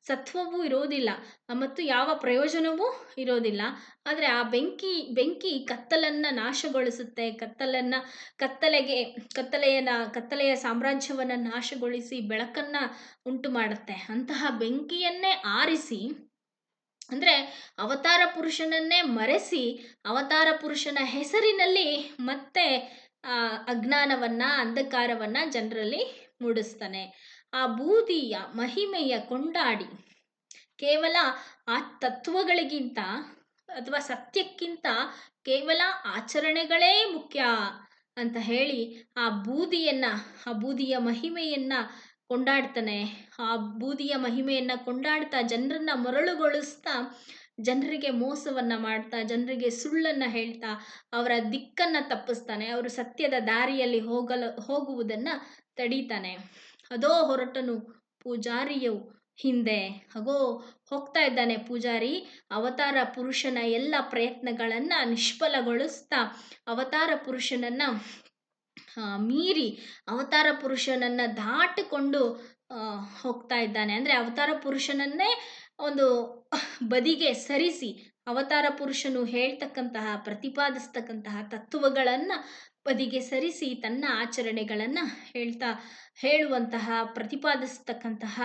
Speaker 1: ಸತ್ವವೂ ಇರೋದಿಲ್ಲ, ಮತ್ತು ಯಾವ ಪ್ರಯೋಜನವೂ ಇರೋದಿಲ್ಲ. ಆದರೆ ಆ ಬೆಂಕಿ ಬೆಂಕಿ ಕತ್ತಲನ್ನು ನಾಶಗೊಳಿಸುತ್ತೆ. ಕತ್ತಲನ್ನು, ಕತ್ತಲೆಗೆ ಕತ್ತಲೆಯ ಕತ್ತಲೆಯ ಸಾಮ್ರಾಜ್ಯವನ್ನು ನಾಶಗೊಳಿಸಿ ಬೆಳಕನ್ನು ಉಂಟು ಮಾಡುತ್ತೆ ಅಂತಹ ಬೆಂಕಿಯನ್ನೇ ಆರಿಸಿ ಅಂದರೆ ಅವತಾರ ಪುರುಷನನ್ನೇ ಮರೆಸಿ ಅವತಾರ ಪುರುಷನ ಹೆಸರಿನಲ್ಲಿ ಮತ್ತೆ ಅಜ್ಞಾನವನ್ನ, ಅಂಧಕಾರವನ್ನ ಜನರಲ್ಲಿ ಮೂಡಿಸ್ತಾನೆ. ಆ ಬೂದಿಯ ಮಹಿಮೆಯ ಕೊಂಡಾಡಿ ಕೇವಲ ಆ ತತ್ವಗಳಿಗಿಂತ ಅಥವಾ ಸತ್ಯಕ್ಕಿಂತ ಕೇವಲ ಆಚರಣೆಗಳೇ ಮುಖ್ಯ ಅಂತ ಹೇಳಿ ಆ ಬೂದಿಯನ್ನು, ಆ ಬೂದಿಯ ಮಹಿಮೆಯನ್ನ ಕೊಂಡಾಡ್ತಾನೆ. ಆ ಬೂದಿಯ ಮಹಿಮೆಯನ್ನು ಕೊಂಡಾಡ್ತಾ ಜನರನ್ನ ಮರಳುಗೊಳಿಸ್ತಾ ಜನರಿಗೆ ಮೋಸವನ್ನ ಮಾಡ್ತಾ, ಜನರಿಗೆ ಸುಳ್ಳನ್ನ ಹೇಳ್ತಾ ಅವರ ದಿಕ್ಕನ್ನ ತಪ್ಪಿಸ್ತಾನೆ. ಅವರು ಸತ್ಯದ ದಾರಿಯಲ್ಲಿ ಹೋಗಲು, ಹೋಗುವುದನ್ನ ತಡೀತಾನೆ. ಅದೋ ಹೊರಟನು ಪೂಜಾರಿಯು ಹಿಂದೆ. ಹಾಗೋ ಹೋಗ್ತಾ ಇದ್ದಾನೆ ಪೂಜಾರಿ. ಅವತಾರ ಪುರುಷನ ಎಲ್ಲ ಪ್ರಯತ್ನಗಳನ್ನ ನಿಷ್ಫಲಗೊಳಿಸ್ತಾ ಅವತಾರ ಪುರುಷನನ್ನ ಮೀರಿ ಅವತಾರ ಪುರುಷನನ್ನ ದಾಟಿಕೊಂಡು ಹೋಗ್ತಾ ಇದ್ದಾನೆ. ಅಂದರೆ ಅವತಾರ ಪುರುಷನನ್ನೇ ಒಂದು ಬದಿಗೆ ಸರಿಸಿ ಅವತಾರ ಪುರುಷನು ಹೇಳ್ತಕ್ಕಂತಹ, ಪ್ರತಿಪಾದಿಸ್ತಕ್ಕಂತಹ ತತ್ವಗಳನ್ನು ಬದಿಗೆ ಸರಿಸಿ ತನ್ನ ಆಚರಣೆಗಳನ್ನು ಹೇಳ್ತಾ, ಹೇಳುವಂತಹ, ಪ್ರತಿಪಾದಿಸ್ತಕ್ಕಂತಹ,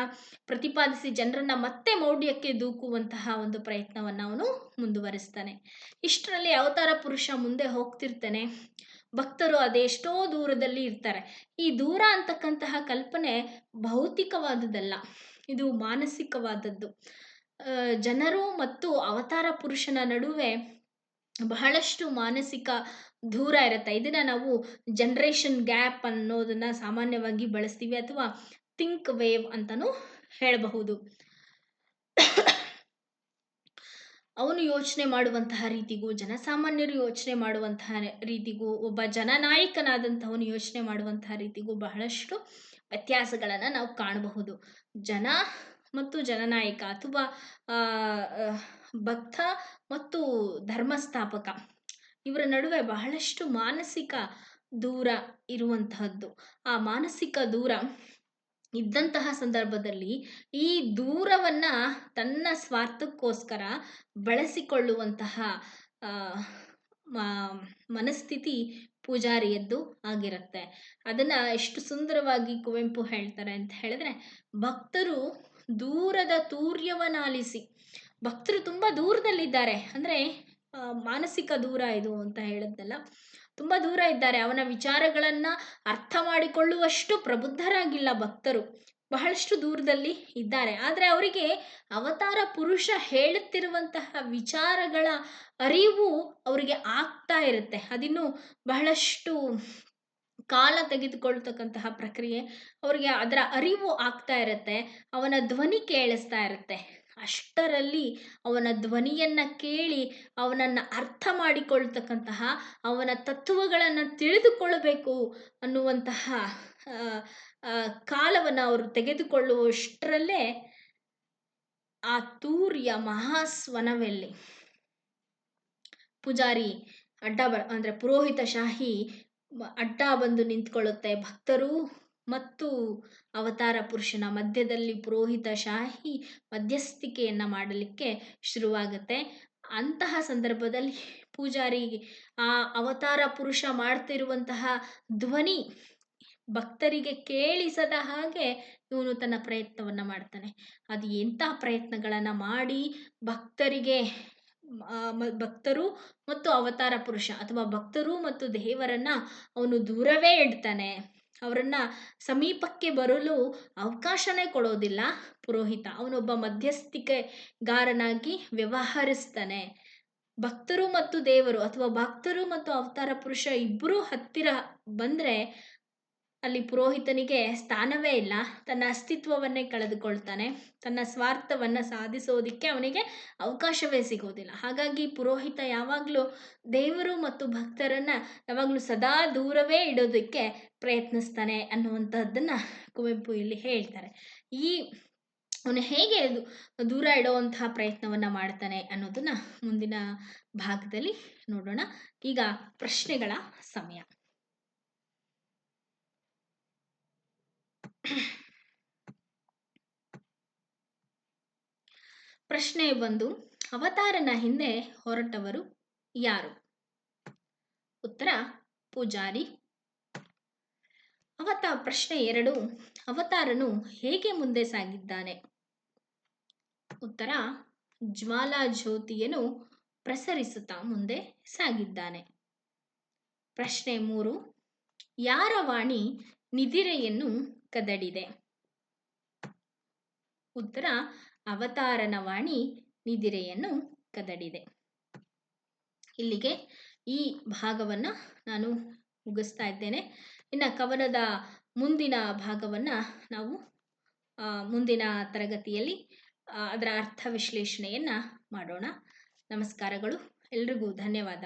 Speaker 1: ಪ್ರತಿಪಾದಿಸಿ ಜನರನ್ನ ಮತ್ತೆ ಮೌಢ್ಯಕ್ಕೆ ದೂಕುವಂತಹ ಒಂದು ಪ್ರಯತ್ನವನ್ನು ಅವನು ಮುಂದುವರಿಸ್ತಾನೆ. ಇಷ್ಟರಲ್ಲಿ ಅವತಾರ ಪುರುಷ ಮುಂದೆ ಹೋಗ್ತಿರ್ತಾನೆ. ಭಕ್ತರು ಅದೆಷ್ಟೋ ದೂರದಲ್ಲಿ ಇರ್ತಾರೆ. ಈ ದೂರ ಅಂತಕ್ಕಂತಹ ಕಲ್ಪನೆ ಭೌತಿಕವಾದುದಲ್ಲ ಇದು ಮಾನಸಿಕವಾದದ್ದು. ಜನರು ಮತ್ತು ಅವತಾರ ಪುರುಷನ ನಡುವೆ ಬಹಳಷ್ಟು ಮಾನಸಿಕ ದೂರ ಇರುತ್ತೆ. ಇದನ್ನ ನಾವು ಜನ್ರೇಷನ್ ಗ್ಯಾಪ್ ಅನ್ನೋದನ್ನ ಸಾಮಾನ್ಯವಾಗಿ ಬಳಸ್ತೀವಿ ಅಥವಾ ಥಿಂಕ್ ವೇವ್ ಅಂತಲೂ ಹೇಳಬಹುದು. ಅವನು ಯೋಚನೆ ಮಾಡುವಂತಹ ರೀತಿಗೂ, ಜನಸಾಮಾನ್ಯರು ಯೋಚನೆ ಮಾಡುವಂತಹ ರೀತಿಗೂ, ಒಬ್ಬ ಜನನಾಯಕನಾದಂಥವನು ಯೋಚನೆ ಮಾಡುವಂತಹ ರೀತಿಗೂ ಬಹಳಷ್ಟು ವ್ಯತ್ಯಾಸಗಳನ್ನು ನಾವು ಕಾಣಬಹುದು. ಜನ ಮತ್ತು ಜನನಾಯಕ ಅಥವಾ ಭಕ್ತ ಮತ್ತು ಧರ್ಮಸ್ಥಾಪಕ ಇವರ ನಡುವೆ ಬಹಳಷ್ಟು ಮಾನಸಿಕ ದೂರ ಇರುವಂತಹದ್ದು. ಆ ಮಾನಸಿಕ ದೂರ ಇದ್ದಂತಹ ಸಂದರ್ಭದಲ್ಲಿ ಈ ದೂರವನ್ನ ತನ್ನ ಸ್ವಾರ್ಥಕ್ಕೋಸ್ಕರ ಬಳಸಿಕೊಳ್ಳುವಂತಹ ಮನಸ್ಥಿತಿ ಪೂಜಾರಿಯದ್ದು ಆಗಿರುತ್ತೆ. ಅದನ್ನ ಎಷ್ಟು ಸುಂದರವಾಗಿ ಕುವೆಂಪು ಹೇಳ್ತಾರೆ ಅಂತ ಹೇಳಿದ್ರೆ, ಭಕ್ತರು ದೂರದ ತೂರ್ಯವನಾಲಿಸಿ ಭಕ್ತರು ತುಂಬಾ ದೂರದಲ್ಲಿದ್ದಾರೆ. ಅಂದ್ರೆ ಮಾನಸಿಕ ದೂರ ಇದು ಅಂತ ಹೇಳಿದ್ನಲ್ಲ ತುಂಬ ದೂರ ಇದ್ದಾರೆ. ಅವನ ವಿಚಾರಗಳನ್ನು ಅರ್ಥ ಮಾಡಿಕೊಳ್ಳುವಷ್ಟು ಪ್ರಬುದ್ಧರಾಗಿಲ್ಲ ಭಕ್ತರು. ಬಹಳಷ್ಟು ದೂರದಲ್ಲಿ ಇದ್ದಾರೆ. ಆದರೆ ಅವರಿಗೆ ಅವತಾರ ಪುರುಷ ಹೇಳುತ್ತಿರುವಂತಹ ವಿಚಾರಗಳ ಅರಿವು ಅವರಿಗೆ ಆಗ್ತಾ ಇರುತ್ತೆ. ಅದಿನ್ನು ಬಹಳಷ್ಟು ಕಾಲ ತೆಗೆದುಕೊಳ್ತಕ್ಕಂತಹ ಪ್ರಕ್ರಿಯೆ ಅವರಿಗೆ ಅದರ ಅರಿವು ಆಗ್ತಾ ಇರುತ್ತೆ. ಅವನ ಧ್ವನಿ ಕೇಳಿಸ್ತಾ ಇರುತ್ತೆ. ಅಷ್ಟರಲ್ಲಿ ಅವನ ಧ್ವನಿಯನ್ನ ಕೇಳಿ ಅವನನ್ನು ಅರ್ಥ ಮಾಡಿಕೊಳ್ತಕ್ಕಂತಹ ಅವನ ತತ್ವಗಳನ್ನು ತಿಳಿದುಕೊಳ್ಳಬೇಕು ಅನ್ನುವಂತಹ ಕಾಲವನ್ನು ಅವರು ತೆಗೆದುಕೊಳ್ಳುವಷ್ಟರಲ್ಲೇ ಆ ತೂರ್ಯ ಮಹಾಸ್ವನವೆಲ್ಲಿ? ಪೂಜಾರಿ ಅಡ್ಡ ಬ, ಅಂದರೆ ಪುರೋಹಿತ ಶಾಹಿ ಅಡ್ಡ ಬಂದು ನಿಂತ್ಕೊಳ್ಳುತ್ತೆ. ಭಕ್ತರು ಮತ್ತು ಅವತಾರ ಪುರುಷನ ಮಧ್ಯದಲ್ಲಿ ಪುರೋಹಿತ ಶಾಹಿ ಮಧ್ಯಸ್ಥಿಕೆಯನ್ನ ಮಾಡಲಿಕ್ಕೆ ಶುರುವಾಗುತ್ತೆ. ಅಂತಹ ಸಂದರ್ಭದಲ್ಲಿ ಪೂಜಾರಿ ಆ ಅವತಾರ ಪುರುಷ ಮಾಡ್ತಿರುವಂತಹ ಧ್ವನಿ ಭಕ್ತರಿಗೆ ಕೇಳಿಸದ ಹಾಗೆ ಇವನು ತನ್ನ ಪ್ರಯತ್ನವನ್ನು ಮಾಡ್ತಾನೆ. ಅದು ಎಂತಹ ಪ್ರಯತ್ನಗಳನ್ನು ಮಾಡಿ ಭಕ್ತರಿಗೆ ಭಕ್ತರು ಮತ್ತು ಅವತಾರ ಪುರುಷ ಅಥವಾ ಭಕ್ತರು ಮತ್ತು ದೇವರನ್ನ ಅವನು ದೂರವೇ ಇಡ್ತಾನೆ. ಅವರನ್ನ ಸಮೀಪಕ್ಕೆ ಬರಲು ಅವಕಾಶನೇ ಕೊಡೋದಿಲ್ಲ ಪುರೋಹಿತ. ಅವನೊಬ್ಬ ಮಧ್ಯಸ್ಥಿಕೆಗಾರನಾಗಿ ವ್ಯವಹರಿಸ್ತಾನೆ. ಭಕ್ತರು ಮತ್ತು ದೇವರು ಅಥವಾ ಭಕ್ತರು ಮತ್ತು ಅವತಾರ ಪುರುಷ ಇಬ್ಬರೂ ಹತ್ತಿರ ಬಂದರೆ ಅಲ್ಲಿ ಪುರೋಹಿತನಿಗೆ ಸ್ಥಾನವೇ ಇಲ್ಲ. ತನ್ನ ಅಸ್ತಿತ್ವವನ್ನೇ ಕಳೆದುಕೊಳ್ತಾನೆ. ತನ್ನ ಸ್ವಾರ್ಥವನ್ನು ಸಾಧಿಸೋದಕ್ಕೆ ಅವನಿಗೆ ಅವಕಾಶವೇ ಸಿಗೋದಿಲ್ಲ. ಹಾಗಾಗಿ ಪುರೋಹಿತ ಯಾವಾಗಲೂ ದೇವರು ಮತ್ತು ಭಕ್ತರನ್ನು ಯಾವಾಗಲೂ ಸದಾ ದೂರವೇ ಇಡೋದಕ್ಕೆ ಪ್ರಯತ್ನಿಸ್ತಾನೆ ಅನ್ನುವಂಥದ್ದನ್ನು ಕುವೆಂಪು ಇಲ್ಲಿ ಹೇಳ್ತಾರೆ. ಈ ಅವನು ಹೇಗೆ ದೂರ ಇಡುವಂತಹ ಪ್ರಯತ್ನವನ್ನು ಮಾಡ್ತಾನೆ ಅನ್ನೋದನ್ನ ಮುಂದಿನ ಭಾಗದಲ್ಲಿ ನೋಡೋಣ. ಈಗ ಪ್ರಶ್ನೆಗಳ ಸಮಯ. [CLEARS THROAT] ಪ್ರಶ್ನೆ ಒಂದು. ಅವತಾರನ ಹಿಂದೆ ಹೊರಟವರು ಯಾರು? ಉತ್ತರ, ಪೂಜಾರಿ. ಅವತ, ಪ್ರಶ್ನೆ ಎರಡು. ಅವತಾರನು ಹೇಗೆ ಮುಂದೆ ಸಾಗಿದ್ದಾನೆ? ಉತ್ತರ ಜ್ವಾಲಾ ಜ್ಯೋತಿಯನ್ನು ಪ್ರಸರಿಸುತ್ತಾ ಮುಂದೆ ಸಾಗಿದ್ದಾನೆ. ಪ್ರಶ್ನೆ ಮೂರು. ಯಾರ ವಾಣಿ ನಿಧಿರೆಯನ್ನು ಕದಡಿದೆ. ಉತ್ತರ ಅವತಾರನ ವಾಣಿ ನಿದಿರೆಯನ್ನು ಕದಡಿದೆ. ಇಲ್ಲಿಗೆ ಈ ಭಾಗವನ್ನು ನಾನು ಮುಗಿಸ್ತಾ ಇದ್ದೇನೆ. ಇನ್ನು ಕವನದ ಮುಂದಿನ ಭಾಗವನ್ನು ನಾವು ಮುಂದಿನ ತರಗತಿಯಲ್ಲಿ ಅದರ ಅರ್ಥ ವಿಶ್ಲೇಷಣೆಯನ್ನು ಮಾಡೋಣ. ನಮಸ್ಕಾರಗಳು. ಎಲ್ರಿಗೂ ಧನ್ಯವಾದ.